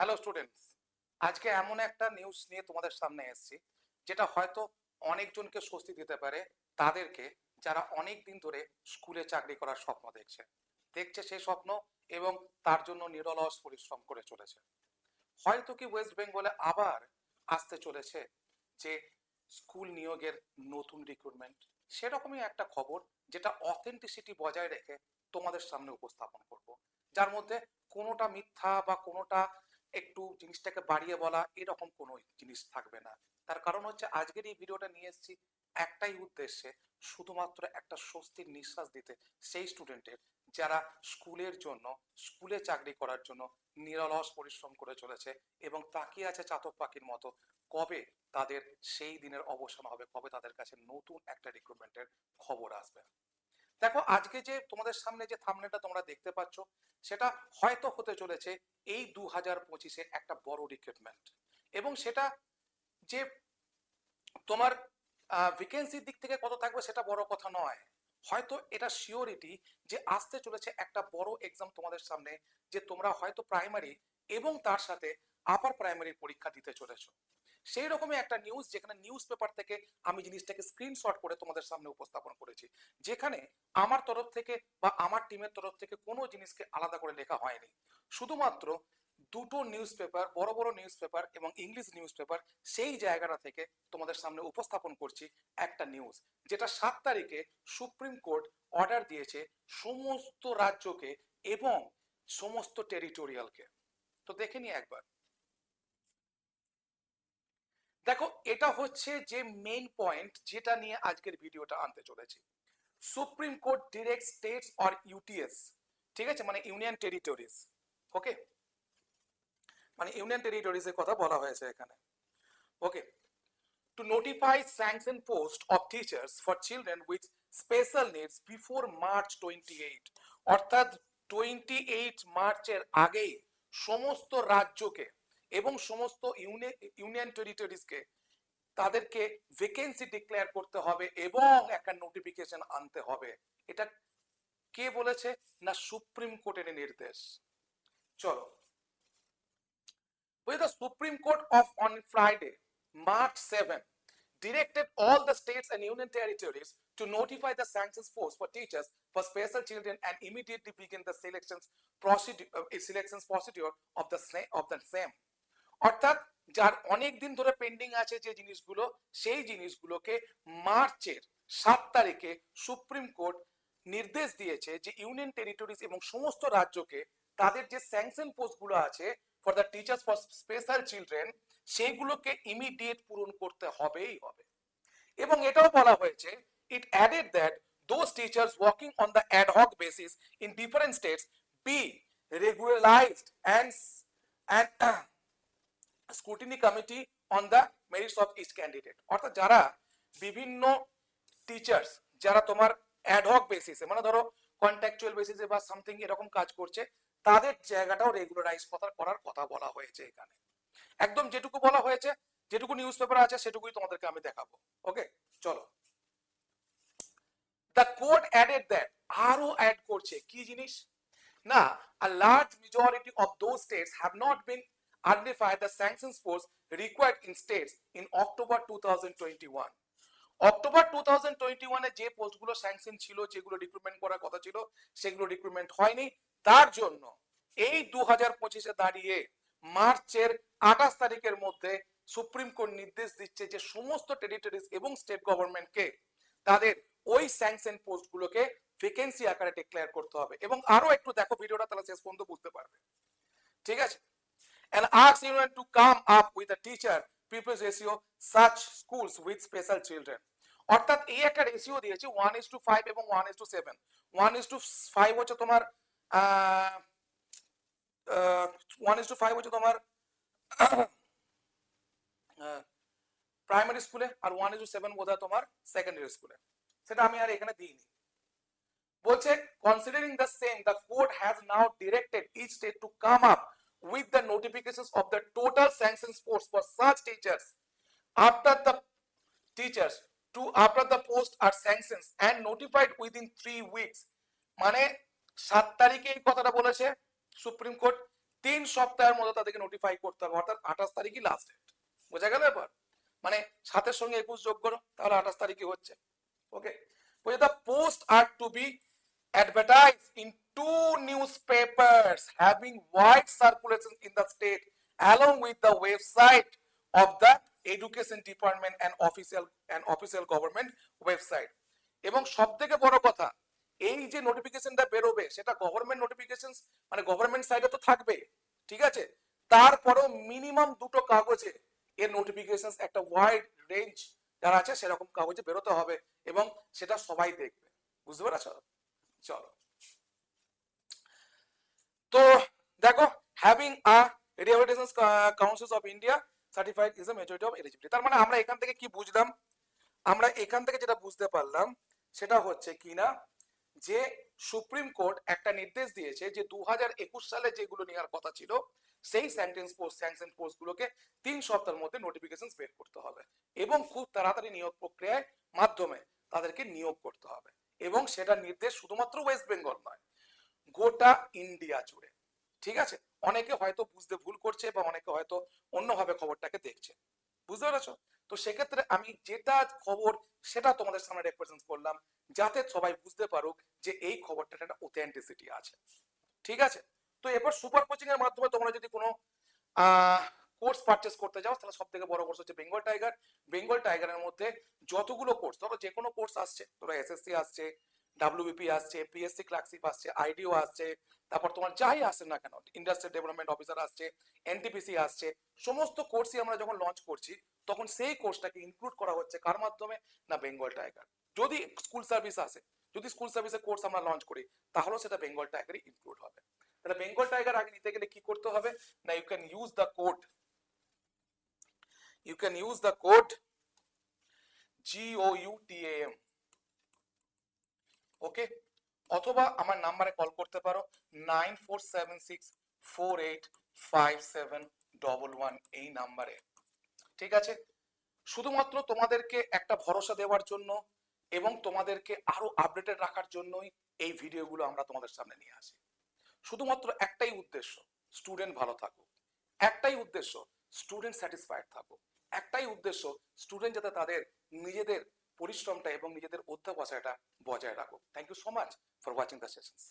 Hello students আজকে এমন একটা নিউজ নিয়ে তোমাদের সামনে এসেছি, যেটা হয়তো অনেকজনকে স্বস্তি দিতে পারে, তাদেরকে যারা অনেক দিন ধরে স্কুলে চাকরি করার স্বপ্ন দেখছে। দেখছে সেই স্বপ্ন এবং তার জন্য নিরলস পরিশ্রম করে চলেছে। হয়তো কি ওয়েস্ট বেঙ্গলে আবার আসতে চলেছে যে স্কুল নিয়োগের নতুন রিক্রুটমেন্ট সেরকমই একটা খবর যেটা অথেন্টিসিটি বজায় রেখে তোমাদের সামনে উপস্থাপন করব। যার মধ্যে কোনোটা মিথ্যা বা কোনোটা একটু জিনিসটাকে বাড়িয়ে বলা এরকম কোনো জিনিস থাকবে না। তার কারণ হচ্ছে আজকের এই ভিডিওটা নিয়ে এসেছি একটাই উদ্দেশ্যে শুধুমাত্র একটা স্বস্তির নিঃশ্বাস দিতে সেই স্টুডেন্টের যারা স্কুলের জন্য, স্কুলে চাকরি করার জন্য নিরলস পরিশ্রম করে চলেছে এবং তাকিয়ে আছে চাতক পাখির মতো কবে তাদের সেই দিনের অবসান হবে, কবে তাদের কাছে নতুন একটা রিক্রুটমেন্টের খবর আসবে। দেখো, আজকে যে তোমাদের সামনে যে থামনেটা তোমরা দেখতে পাচ্ছ, সেটা হয়তো হতে চলেছে এই দু হাজার পঁচিশে একটা বড় রিক্রুটমেন্ট এবং সেটা যে তোমার ভ্যাকেন্সির দিক থেকে কত থাকবে সেটা বড় কথা নয়। হয়তো এটা শিওরিটি যে আসতে চলেছে একটা বড় এক্সাম তোমাদের সামনে, যে তোমরা হয়তো প্রাইমারি এবং তার সাথে আপার প্রাইমারি পরীক্ষা দিতে চলেছো। সেই রকমই একটা নিউজ যেখানে নিউজ পেপার থেকে আমি জিনিসটাকে স্ক্রিনশট করে তোমাদের সামনে উপস্থাপন করেছি। যেখানে আমার তরফ থেকে বা আমার টিমের তরফ থেকে কোনো জিনিসকে আলাদা করে লেখা হয়নি। শুধুমাত্র দুটো নিউজ পেপার বড় বড় নিউজ পেপার এবং ইংলিশ নিউজ পেপার সেই জায়গাটা থেকে তোমাদের সামনে উপস্থাপন করছি একটা নিউজ যেটা সাত তারিখে সুপ্রিম কোর্ট অর্ডার দিয়েছে সমস্ত রাজ্যকে এবং সমস্ত টেরিটোরিয়ালকে তো দেখে নি একবার। দেখো, এটা হচ্ছে যে মেইন পয়েন্ট যেটা নিয়ে আজকের ভিডিওটা আনতে চলেছি। Supreme court direct states or UTs ঠিক আছে? মানে ইউনিয়ন টেরিটরিজ ওকে মানে ইউনিয়ন টেরিটরিজ এর কথা বলা হয়েছে এখানে okay to notify sanction post of teachers for children with special needs before March twenty eight অর্থাৎ টোয়েন্টি এইট মার্চের আগেই সমস্ত রাজ্যকে এবং সমস্ত ইউনিয়ন টেরিটরিজকে তাদেরকে ভ্যাকেন্সি ডিক্লেয়ার করতে হবে এবং একটা নোটিফিকেশন আনতে হবে এটা কে বলেছে না সুপ্রিম কোর্টের নির্দেশ চলো with the Supreme Court of on Friday, March 7, directed all the states and union territories to notify the sanctions force for teachers for special children and immediately begin the selections procedure uh, selections procedure of the of the same অর্থাৎ যার অনেক দিন ধরে pending আছে যে জিনিসগুলো, সেই জিনিসগুলোকে মার্চের সাত তারিখে সুপ্রিম কোর্ট নির্দেশ দিয়েছে যে ইউনিয়ন টেরিটরিজ এবং সমস্ত রাজ্যকে তাদের যে স্যাংশন পোস্টগুলো আছে for the teachers for special children সেইগুলোকে ইমিডিয়েট পূরণ করতে হবেই হবে। এবং এটাও বলা হয়েছে it added that those teachers working on the ad hoc basis in different states be regularised and and scrutiny committee on the merits of each candidate অর্থাৎ যারা বিভিন্ন টিচার্স যারা তোমার অ্যাডহক বেসিসে মানে ধরো কন্ট্রাকচুয়াল বেসিসে বা সামথিং এরকম কাজ করছে, তাদের জায়গাটাও রেগুলারাইজ করার কথা বলা হয়েছে এখানে। একদম যেটুকু বলা হয়েছে, যেটুকু নিউজ পেপার আছে, সেটুকুই তোমাদেরকে আমি দেখাবো। ওকে চলো। দ্য কোর্ট অ্যাডেড দ্যাট আরও অ্যাড করছে। কি জিনিস? না, a large majority of those states have not been identified the sanctions force required in states in October 2021 October two thousand twenty ওয়ানে যে পোস্টগুলো স্যাংশন ছিল, যেগুলো রিক্রুটমেন্ট করার কথা ছিল, সেগুলো রিক্রুটমেন্ট হয়নি। তার জন্য এই দু হাজার দাঁড়িয়ে মার্চের আঠাশ তারিখের মধ্যে সুপ্রিম কোর্ট নির্দেশ দিচ্ছে যে সমস্ত টেরিটরিজ এবং স্টেট গভর্নমেন্টকে তাদের ওই স্যাংশন পোস্টগুলোকে ভ্যাকেন্সি আকারে ডিক্লেয়ার করতে হবে। এবং আরও একটু দেখো, ভিডিওটা তাহলে শেষ পর্যন্ত বুঝতে পারবে। ঠিক আছে? And asks union to come up with a teacher pupils ratio such schools with special children. অর্থাৎ এই একটা রেশিও দিয়েছে ওয়ান ইস টু ফাইভ এবং one is to seven one is to five হচ্ছে তোমার ওয়ান ইস টু ফাইভ হচ্ছে তোমার primary স্কুলে আর ওয়ান ইস টু সেভেন বোধ তোমার সেকেন্ডারি স্কুলে সেটা আমি আর এখানে দিইনি। বলছে considering the same the court has now directed each state to come up with the notifications of the total sanctions force for such teachers after the teachers to after the post are sanctions and notified within three weeks মানে সাত তারিখে এই কথাটা বলেছে supreme court তিন সপ্তাহের মধ্যে তাদেরকে নোটিফাই করতে হবে অর্থাৎ আঠাশ তারিখই লাস্ট ডেট বোঝা গেল এবার মানে সাতের সঙ্গে একুশ যোগ করো তাহলে আঠাশ তারিখই হচ্ছে ওকে বলছে the post are to be advertised in two newspapers having wide circulation in the state along with the website of the education department and official and official government website এবং সব থেকে বড় কথা এই যে নোটিফিকেশনটা বেরোবে সেটা গভর্নমেন্ট নোটিফিকেশন মানে গভর্নমেন্ট সাইডে তো থাকবে ঠিক আছে তারপরেও মিনিমাম দুটো কাগজে এর নোটিফিকেশন একটা ওয়াইড রেঞ্জ যারা আছে সেরকম কাগজে বেরোতে হবে এবং সেটা সবাই দেখবে বুঝতে পেরেছ চলো তো দেখো having a rehabilitation council of India certified is a majority of eligibility তার মানে আমরা এখান থেকে কি বুঝলাম? আমরা এখান থেকে যেটা বুঝতে পারলাম, সেটা হচ্ছে কিনা যে সুপ্রিম কোর্ট একটা নির্দেশ দিয়েছে যে দুহাজার একুশ সালে যেগুলো নেওয়ার কথা ছিল, সেই সেন্টেন্স পোস্ট স্যাংশন পোস্ট গুলোকে তিন সপ্তাহের মধ্যে নোটিফিকেশন বের করতে হবে এবং খুব তাড়াতাড়ি নিয়োগ প্রক্রিয়ায় মাধ্যমে তাদেরকে নিয়োগ করতে হবে এবং সেটা নির্দেশ শুধুমাত্র ওয়েস্ট বেঙ্গল নয়। গোটা ইন্ডিয়া জুড়ে। ঠিক আছে? অনেকে হয়তো বুঝতে ভুল করছে বা অনেকে হয়তো অন্যভাবে খবরটাকে দেখছে। বুঝতে পেরেছ? তো সেক্ষেত্রে আমি যেটা খবর, সেটা তোমাদের সামনে রেপ্রেজেন্ট করলাম, যাতে সবাই বুঝতে পারুক যে এই খবরটার একটা অথেন্টিসিটি আছে। ঠিক আছে? তো এরপর সুপার কোচিং এর মাধ্যমে তোমরা যদি কোনো কোর্স পারচেস করতে যাও, তাহলে সব থেকে বড় কোর্স হচ্ছে বেঙ্গল টাইগার বেঙ্গল টাইগারের মধ্যে যতগুলো কোর্স ধরো যে কোনো কোর্স আসছে, ধরো এসএসসি আসছে ডাব্লিউবিপি আসছে পিএসসি ক্লার্কশিপ আসছে আইডিও আসছে তারপর তোমার যাই আসে না কেন ইন্ডাস্ট্রিয়াল ডেভেলপমেন্ট অফিসার আসছে এনটিপিসি আসছে সমস্ত কোর্সই আমরা যখন লঞ্চ করছি তখন সেই কোর্সটাকে ইনক্লুড করা হচ্ছে কার মাধ্যমে? না বেঙ্গল টাইগার যদি স্কুল সার্ভিস আসে যদি স্কুল সার্ভিসের কোর্স আমরা লঞ্চ করি তাহলেও সেটা বেঙ্গল টাইগারই ইনক্লুড হবে। তাহলে বেঙ্গল টাইগার আগে নিতে গেলে কি করতে হবে? না you can use the code you can use the code GOUTM okay? অথবা আমার নাম্বারে কল করতে পারো, nine four seven six four eight five seven double one এই নাম্বারে। ঠিক আছে? শুধুমাত্র তোমাদেরকে একটা ভরসা দেওয়ার জন্য এবং তোমাদেরকে আরও আপডেটেড রাখার জন্যই এই ভিডিওগুলো আমরা তোমাদের সামনে নিয়ে আসি। শুধুমাত্র একটাই উদ্দেশ্য স্টুডেন্ট ভালো থাকুক। একটাই উদ্দেশ্য স্টুডেন্ট স্যাটিসফাইড থাকুক। একটাই উদ্দেশ্য স্টুডেন্ট যাতে তাদের নিজেদের পরিশ্রমটা এবং নিজেদের অধ্যাবসায়টা বজায় রাখো thank you so much for watching the sessions